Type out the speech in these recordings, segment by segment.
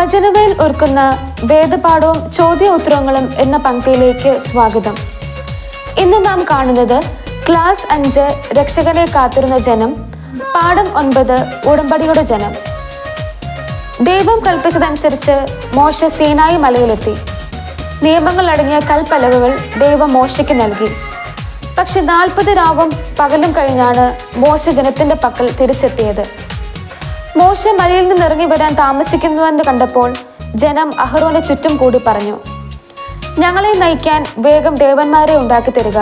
വചനവേൽ ഓർക്കുന്ന വേദപാഠവും ചോദ്യ ഉത്തരങ്ങളും എന്ന പങ്ക്തിയിലേക്ക് സ്വാഗതം. ഇന്ന് നാം കാണുന്നത് ക്ലാസ് അഞ്ച് രക്ഷകനെ കാത്തിരുന്ന ജനം പാഠം ഒൻപത് ഉടമ്പടിയുടെ ജനം. ദൈവം കൽപ്പിച്ചതനുസരിച്ച് മോശ സീനായി മലയിലെത്തി. നിയമങ്ങൾ അടങ്ങിയ കൽപ്പലകകൾ ദൈവം മോശയ്ക്ക് നൽകി. പക്ഷെ നാൽപ്പത് രാവും പകലും കഴിഞ്ഞാണ് മോശ ജനത്തിന്റെ പക്കൽ തിരിച്ചെത്തിയത്. മോശ മലയിൽ നിന്ന് ഇറങ്ങി വരാൻ താമസിക്കുന്നുവെന്ന് കണ്ടപ്പോൾ ജനം അഹ്റോന് ചുറ്റും കൂടി പറഞ്ഞു ഞങ്ങളെ നയിക്കാൻ വേഗം ദേവന്മാരെ ഉണ്ടാക്കി തരിക.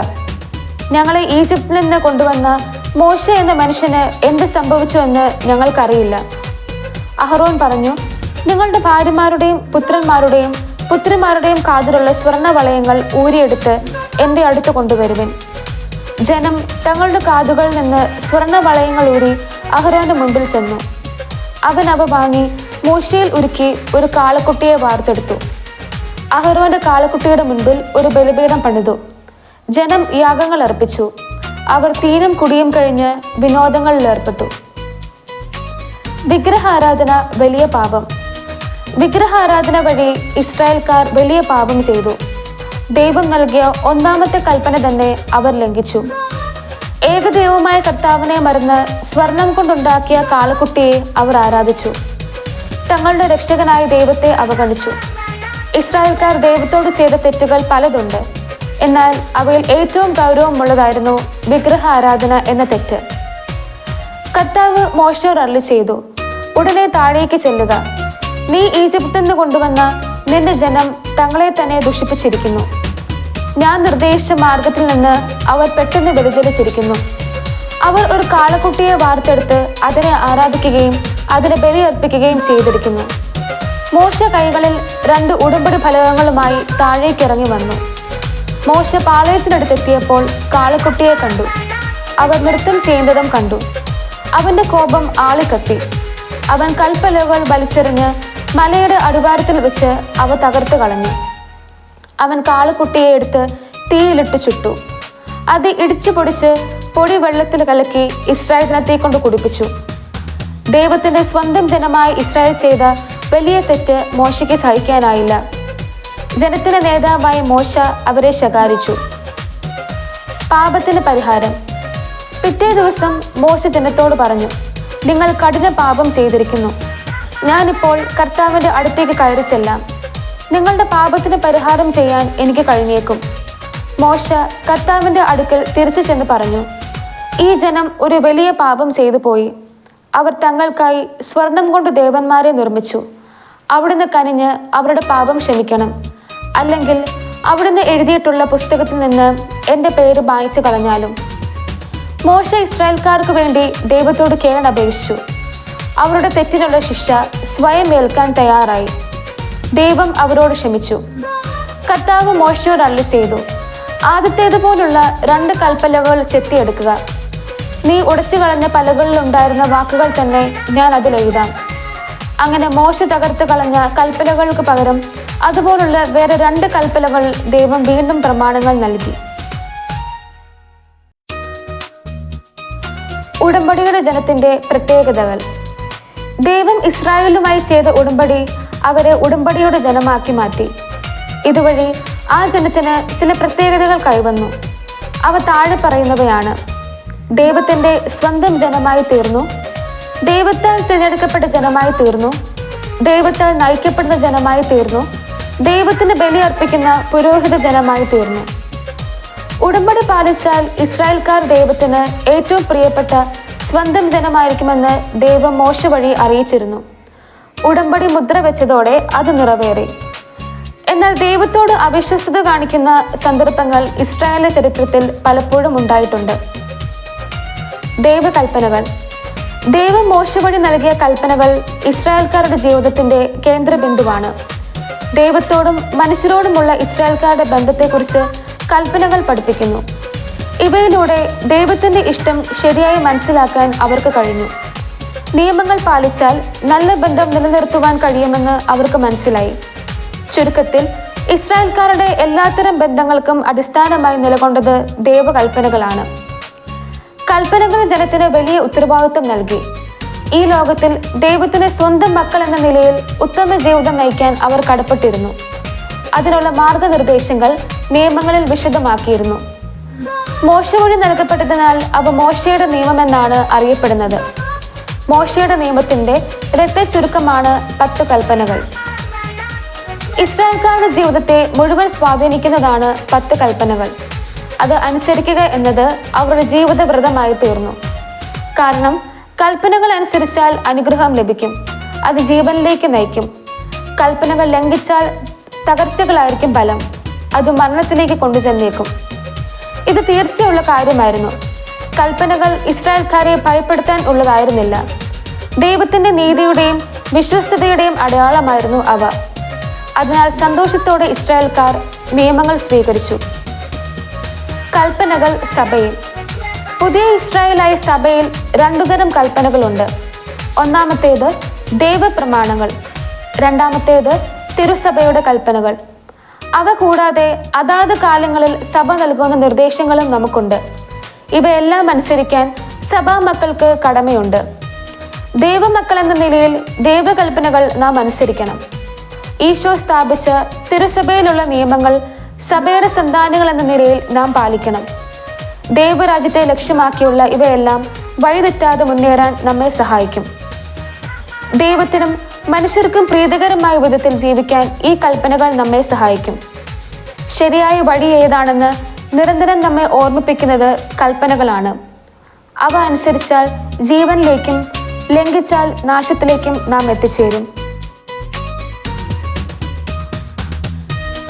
ഞങ്ങളെ ഈജിപ്തിൽ നിന്ന് കൊണ്ടുവന്ന മോശ എന്ന മനുഷ്യന് എന്ത് സംഭവിച്ചുവെന്ന് ഞങ്ങൾക്കറിയില്ല. അഹ്റോൻ പറഞ്ഞു നിങ്ങളുടെ ഭാര്യമാരുടെയും പുത്രന്മാരുടെയും പുത്രിമാരുടെയും കാതിലുള്ള സ്വർണ വളയങ്ങൾ ഊരിയെടുത്ത് എന്റെ അടുത്ത് കൊണ്ടുവരുവിൻ. ജനം തങ്ങളുടെ കാതുകളിൽ നിന്ന് സ്വർണ വളയങ്ങൾ ഊരി അഹ്റോന്റെ മുമ്പിൽ ചെന്നു. അവൻ അവ വാങ്ങി മൂശയിൽ ഉരുക്കി ഒരു കാളക്കുട്ടിയെ വാർത്തെടുത്തു. അഹരോന്റെ കാളക്കുട്ടിയുടെ മുൻപിൽ ഒരു ബലിപീഠം പണിതു. ജനം യാഗങ്ങൾ അർപ്പിച്ചു. അവർ തീനും കുടിയും കഴിഞ്ഞ് വിനോദങ്ങളിൽ ഏർപ്പെട്ടു. വിഗ്രഹാരാധന വലിയ പാപം. വിഗ്രഹാരാധന വഴി ഇസ്രായേൽക്കാർ വലിയ പാപം ചെയ്തു. ദൈവം നൽകിയ ഒന്നാമത്തെ കൽപ്പന തന്നെ അവർ ലംഘിച്ചു. ഏകദൈവമായ കർത്താവിനെ മറന്ന് സ്വർണം കൊണ്ടുണ്ടാക്കിയ കാളക്കുട്ടിയെ അവർ ആരാധിച്ചു. തങ്ങളുടെ രക്ഷകനായ ദൈവത്തെ അവഗണിച്ചു. ഇസ്രായേൽക്കാർ ദൈവത്തോട് ചെയ്ത തെറ്റുകൾ പലതുണ്ട്. എന്നാൽ അവയിൽ ഏറ്റവും ഗൗരവമുള്ളതായിരുന്നു വിഗ്രഹ ആരാധന എന്ന തെറ്റ്. കർത്താവ് മോശോർ അരളി ചെയ്തു ഉടനെ താഴേക്ക് ചെല്ലുക. നീ ഈജിപ്തിൽ നിന്ന് കൊണ്ടുവന്ന നിന്റെ ജനം തങ്ങളെ തന്നെ ദുഷിപ്പിച്ചിരിക്കുന്നു. ഞാൻ നിർദ്ദേശിച്ച മാർഗത്തിൽ നിന്ന് അവർ പെട്ടെന്ന് വ്യതിചലിച്ചിരിക്കുന്നു. അവർ ഒരു കാളക്കുട്ടിയെ വാർത്തെടുത്ത് അതിനെ ആരാധിക്കുകയും അതിനെ ബലിയർപ്പിക്കുകയും ചെയ്തിരിക്കുന്നു. മോശ കൈകളിൽ രണ്ട് ഉടമ്പടി ഫലകങ്ങളുമായി താഴേക്കിറങ്ങി വന്നു. മോശ പാളയത്തിനടുത്തെത്തിയപ്പോൾ കാളക്കുട്ടിയെ കണ്ടു. അവർ നൃത്തം ചെയ്യുന്നതും കണ്ടു. അവന്റെ കോപം ആളിക്കത്തി. അവൻ കൽപ്പലകൾ വലിച്ചെറിഞ്ഞ് മലയുടെ അടിവാരത്തിൽ വെച്ച് അവ തകർത്ത് കളഞ്ഞു. അവൻ കാളക്കുട്ടിയെ എടുത്ത് തീയിലിട്ട് ചുട്ടു. അത് ഇടിച്ചു പൊടിച്ച് പൊടി വെള്ളത്തിൽ കലക്കി ഇസ്രായേൽ ജനത്തെ കൊണ്ട് കുടിപ്പിച്ചു. ദൈവത്തിന്റെ സ്വന്തം ജനമായി ഇസ്രായേൽ ചെയ്ത വലിയ തെറ്റ് മോശയ്ക്ക് സഹിക്കാനായില്ല. ജനത്തിന്റെ നേതാവായ മോശ അവരെ ശകാരിച്ചു. പാപത്തിന് പരിഹാരം. പിറ്റേ ദിവസം മോശ ജനത്തോട് പറഞ്ഞു നിങ്ങൾ കഠിന പാപം ചെയ്തിരിക്കുന്നു. ഞാനിപ്പോൾ കർത്താവിന്റെ അടുത്തേക്ക് കയറി ചെല്ലാം. നിങ്ങളുടെ പാപത്തിന് പരിഹാരം ചെയ്യാൻ എനിക്ക് കഴിഞ്ഞേക്കും. മോശ കർത്താവിന്റെ അടുക്കൽ തിരിച്ചു ചെന്ന് പറഞ്ഞു ഈ ജനം ഒരു വലിയ പാപം ചെയ്തു പോയി. അവർ തങ്ങൾക്കായി സ്വർണം കൊണ്ട് ദേവന്മാരെ നിർമ്മിച്ചു. അവിടുന്ന് കനിഞ്ഞ് അവരുടെ പാപം ക്ഷമിക്കണം. അല്ലെങ്കിൽ അവിടുന്ന് എഴുതിയിട്ടുള്ള പുസ്തകത്തിൽ നിന്ന് എന്റെ പേര് വായിച്ചു കളഞ്ഞാലും. മോശ ഇസ്രായേൽക്കാർക്ക് വേണ്ടി ദൈവത്തോട് കേണപേക്ഷിച്ചു അവരുടെ തെറ്റിനുള്ള ശിക്ഷ സ്വയം ഏൽക്കാൻ തയ്യാറായി. ദൈവം അവരോട് ക്ഷമിച്ചു. കർത്താവ് മോശയോട് അള്ളി ചെയ്തു. ആദ്യത്തേതുപോലുള്ള രണ്ട് കൽപ്പലകൾ ചെത്തിയെടുക്കുക. നീ ഉടച്ചു കളഞ്ഞ പലകളിൽ ഉണ്ടായിരുന്ന വാക്കുകൾ തന്നെ ഞാൻ അതിൽ എഴുതാം. അങ്ങനെ മോശ തകർത്ത് കളഞ്ഞ കൽപ്പലകൾക്ക് പകരം അതുപോലുള്ള വേറെ രണ്ട് കൽപ്പലകൾ ദൈവം വീണ്ടും പ്രമാണങ്ങൾ നൽകി. ഉടമ്പടിയുടെ ജനത്തിന്റെ പ്രത്യേകതകൾ. ദൈവം ഇസ്രായേലുമായി ചെയ്ത ഉടമ്പടി അവരെ ഉടമ്പടിയുടെ ജനമാക്കി മാറ്റി. ഇതുവഴി ആ ജനത്തിന് ചില പ്രത്യേകതകൾ കൈവന്നു. അവ താഴെ പറയുന്നവയാണ് ദൈവത്തിന്റെ സ്വന്തം ജനമായി തീർന്നു. ദൈവത്താൽ തിരഞ്ഞെടുക്കപ്പെട്ട ജനമായി തീർന്നു. ദൈവത്താൽ നയിക്കപ്പെടുന്ന ജനമായി തീർന്നു. ദൈവത്തിന് ബലി അർപ്പിക്കുന്ന പുരോഹിത ജനമായി തീർന്നു. ഉടമ്പടി പാലിച്ചാൽ ഇസ്രായേൽക്കാർ ദൈവത്തിന് ഏറ്റവും പ്രിയപ്പെട്ട സ്വന്തം ജനമായിരിക്കുമെന്ന് ദൈവം മോശ വഴി അറിയിച്ചിരുന്നു. ഉടമ്പടി മുദ്ര വെച്ചതോടെ അത് നിറവേറി. എന്നാൽ ദൈവത്തോട് അവിശ്വസ്തത കാണിക്കുന്ന സന്ദർഭങ്ങൾ ഇസ്രായേലിന്റെ ചരിത്രത്തിൽ പലപ്പോഴും ഉണ്ടായിട്ടുണ്ട്. ദൈവകൽപ്പനകൾ. ദൈവം മോശവഴി നൽകിയ കൽപ്പനകൾ ഇസ്രായേൽക്കാരുടെ ജീവിതത്തിന്റെ കേന്ദ്രബിന്ദുവാണ്. ദൈവത്തോടും മനുഷ്യരോടുമുള്ള ഇസ്രായേൽക്കാരുടെ ബന്ധത്തെക്കുറിച്ച് കൽപ്പനകൾ പഠിപ്പിക്കുന്നു. ഇവയിലൂടെ ദൈവത്തിന്റെ ഇഷ്ടം ശരിയായി മനസ്സിലാക്കാൻ അവർക്ക് കഴിഞ്ഞു. നിയമങ്ങൾ പാലിച്ചാൽ നല്ല ബന്ധം നിലനിർത്തുവാൻ കഴിയുമെന്ന് അവർക്ക് മനസ്സിലായി. ചുരുക്കത്തിൽ ഇസ്രായേൽക്കാരുടെ എല്ലാത്തരം ബന്ധങ്ങൾക്കും അടിസ്ഥാനമായി നിലകൊണ്ടത് ദൈവകൽപ്പനകളാണ്. കൽപ്പനകൾ ജനത്തിന് വലിയ ഉത്തരവാദിത്വം നൽകി. ഈ ലോകത്തിൽ ദൈവത്തിന്റെ സ്വന്തം മക്കൾ എന്ന നിലയിൽ ഉത്തമ ജീവിതം നയിക്കാൻ അവർ കടപ്പെട്ടിരുന്നു. അതിനുള്ള മാർഗനിർദ്ദേശങ്ങൾ നിയമങ്ങളിൽ വിശദമാക്കിയിരുന്നു. മോശ വഴി നൽകപ്പെട്ടതിനാൽ അവ മോശയുടെ നിയമമെന്നാണ് അറിയപ്പെടുന്നത്. മോശയുടെ നിയമത്തിന്റെ രക്ത ചുരുക്കമാണ് പത്ത് കൽപ്പനകൾ. ഇസ്രായേൽക്കാരുടെ ജീവിതത്തെ മുഴുവൻ സ്വാധീനിക്കുന്നതാണ് പത്ത് കൽപ്പനകൾ. അത് അനുസരിക്കുക എന്നത് അവരുടെ ജീവിത വ്രതമായി തീർന്നു. കാരണം കൽപ്പനകൾ അനുസരിച്ചാൽ അനുഗ്രഹം ലഭിക്കും അത് ജീവനിലേക്ക് നയിക്കും. കൽപ്പനകൾ ലംഘിച്ചാൽ തകർച്ചകളായിരിക്കും ഫലം അത് മരണത്തിലേക്ക് കൊണ്ടുചെന്നേക്കും. ഇത് തീർച്ചയുള്ള കാര്യമായിരുന്നു. കൽപ്പനകൾ ഇസ്രായേൽക്കാരെ ഭയപ്പെടുത്താൻ ഉള്ളതായിരുന്നില്ല. ദൈവത്തിന്റെ നീതിയുടെയും വിശ്വസ്തതയുടെയും അടയാളമായിരുന്നു അവ. അതിനാൽ സന്തോഷത്തോടെ ഇസ്രായേൽക്കാർ നിയമങ്ങൾ സ്വീകരിച്ചു. കൽപ്പനകൾ സഭയിൽ. പുതിയ ഇസ്രായേലായ സഭയിൽ രണ്ടുതരം കൽപ്പനകളുണ്ട്. ഒന്നാമത്തേത് ദൈവപ്രമാണങ്ങൾ. രണ്ടാമത്തേത് തിരുസഭയുടെ കൽപ്പനകൾ. അവ കൂടാതെ അതാത് കാലങ്ങളിൽ സഭ നൽകുന്ന നിർദ്ദേശങ്ങളും നമുക്കുണ്ട്. ഇവയെല്ലാം അനുസരിക്കാൻ സഭാ മക്കൾക്ക് കടമയുണ്ട്. ദൈവമക്കൾ എന്ന നിലയിൽ ദൈവകൽപ്പനകൾ നാം അനുസരിക്കണം. ഈശോ സ്ഥാപിച്ച തിരുസഭയിലുള്ള നിയമങ്ങൾ സഭയുടെ സന്താനങ്ങൾ എന്ന നിലയിൽ നാം പാലിക്കണം. ദൈവരാജ്യത്തെ ലക്ഷ്യമാക്കിയുള്ള ഇവയെല്ലാം വഴിതെറ്റാതെ മുന്നേറാൻ നമ്മെ സഹായിക്കും. ദൈവത്തിനും മനുഷ്യർക്കും പ്രീതികരമായ വിധത്തിൽ ജീവിക്കാൻ ഈ കൽപ്പനകൾ നമ്മെ സഹായിക്കും. ശരിയായ വഴി ഏതാണെന്ന് നിരന്തരം നമ്മെ ഓർമ്മിപ്പിക്കുന്നത് കൽപ്പനകളാണ്. അവ അനുസരിച്ചാൽ ജീവനിലേക്കും ലംഘിച്ചാൽ നാശത്തിലേക്കും നാം എത്തിച്ചേരും.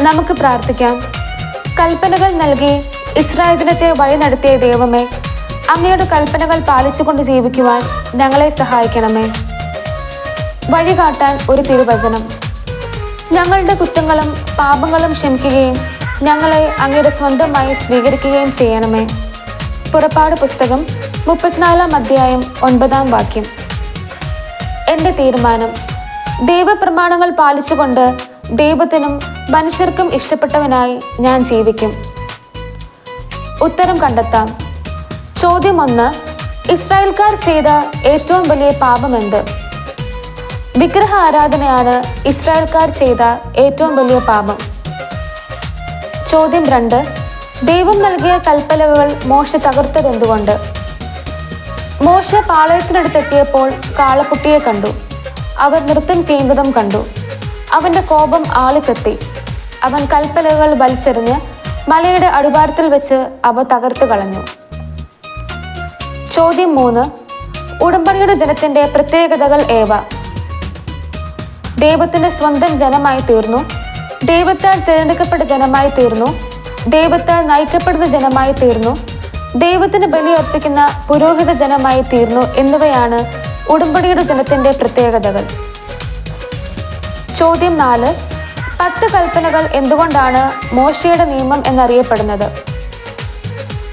നമുക്ക് പ്രാർത്ഥിക്കാം. കൽപ്പനകൾ നൽകി ഇസ്രായേൽ ജനത്തെ വഴി നടത്തിയ ദൈവമേ അങ്ങയുടെ കൽപ്പനകൾ പാലിച്ചുകൊണ്ട് ജീവിക്കുവാൻ ഞങ്ങളെ സഹായിക്കണമേ. വഴി കാട്ടാൻ ഒരു തിരുവചനം. ഞങ്ങളുടെ കുറ്റങ്ങളും പാപങ്ങളും ക്ഷമിക്കുകയും ഞങ്ങളെ അങ്ങയുടെ സ്വന്തമായി സ്വീകരിക്കുകയും ചെയ്യണമേ. പുറപ്പാട് പുസ്തകം മുപ്പത്തിനാലാം അധ്യായം ഒൻപതാം വാക്യം. എന്റെ തീരുമാനം. ദൈവപ്രമാണങ്ങൾ പാലിച്ചുകൊണ്ട് ദൈവത്തിനും മനുഷ്യർക്കും ഇഷ്ടപ്പെട്ടവനായി ഞാൻ ജീവിക്കും. ഉത്തരം കണ്ടെത്താം. ചോദ്യം ഒന്ന് ഇസ്രായേൽക്കാർ ചെയ്ത ഏറ്റവും വലിയ പാപം എന്ത് വിഗ്രഹ ആരാധനയാണ് ഇസ്രായേൽക്കാർ ചെയ്ത ഏറ്റവും വലിയ പാപം. ചോദ്യം രണ്ട്. ദൈവം നൽകിയ കൽപ്പലകൾ മോശ തകർത്തത് എന്തുകൊണ്ട് മോശ പാളയത്തിനടുത്തെത്തിയപ്പോൾ കാളക്കുട്ടിയെ കണ്ടു. അവർ നൃത്തം ചെയ്യുന്നതും കണ്ടു. അവന്റെ കോപം ആളിക്കെത്തി. അവൻ കൽപ്പലകൾ വലിച്ചെറിഞ്ഞ് മലയുടെ അടിവാരത്തിൽ വെച്ച് അവ തകർത്ത് കളഞ്ഞു. ചോദ്യം മൂന്ന്. ഉടമ്പടിയുടെ ജനത്തിന്റെ പ്രത്യേകതകൾ ഏവ? ദൈവത്തിന്റെ സ്വന്തം ജനമായി തീർന്നു. ദൈവത്താൽ തിരഞ്ഞെടുക്കപ്പെട്ട ജനമായി തീർന്നു. ദൈവത്താൽ നയിക്കപ്പെടുന്ന ജനമായി തീർന്നു. ദൈവത്തിന് ബലി അർപ്പിക്കുന്ന പുരോഹിത ജനമായി തീർന്നു എന്നിവയാണ് ഉടമ്പടിയുടെ ജനത്തിന്റെ പ്രത്യേകതകൾ. ചോദ്യം നാല്. പത്ത് കൽപ്പനകൾ എന്തുകൊണ്ടാണ് മോശയുടെ നിയമം എന്നറിയപ്പെടുന്നത്?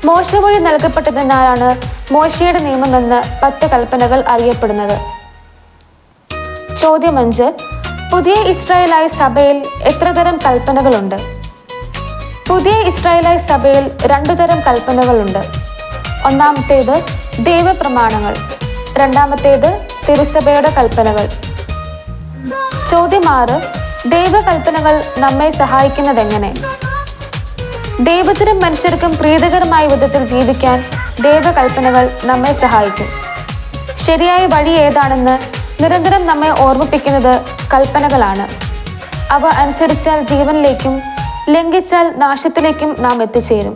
മോശ വഴി നൽകപ്പെട്ടതിനാലാണ് മോശയുടെ നിയമം എന്ന് പത്ത് കൽപ്പനകൾ അറിയപ്പെടുന്നത്. ചോദ്യം അഞ്ച്. പുതിയ ഇസ്രായേലായ സഭയിൽ എത്ര തരം കൽപ്പനകളുണ്ട്? പുതിയ ഇസ്രായേലായ സഭയിൽ രണ്ടു തരം കൽപ്പനകളുണ്ട്. ഒന്നാമത്തേത് ദൈവപ്രമാണങ്ങൾ രണ്ടാമത്തേത് തിരുസഭയുടെ കൽപ്പനകൾ. ചോദ്യം ആറ് ദൈവകൽപ്പനകൾ നമ്മെ സഹായിക്കുന്നത് എങ്ങനെ ദൈവത്തിനും മനുഷ്യർക്കും പ്രീതികരമായ വിധത്തിൽ ജീവിക്കാൻ ദൈവകൽപ്പനകൾ നമ്മെ സഹായിക്കും. ശരിയായ വഴി ഏതാണെന്ന് നിരന്തരം നമ്മെ ഓർമ്മിപ്പിക്കുന്നത് കൽപ്പനകളാണ്. അവ അനുസരിച്ചാൽ ജീവനിലേക്കും ലംഘിച്ചാൽ നാശത്തിലേക്കും നാം എത്തിച്ചേരും.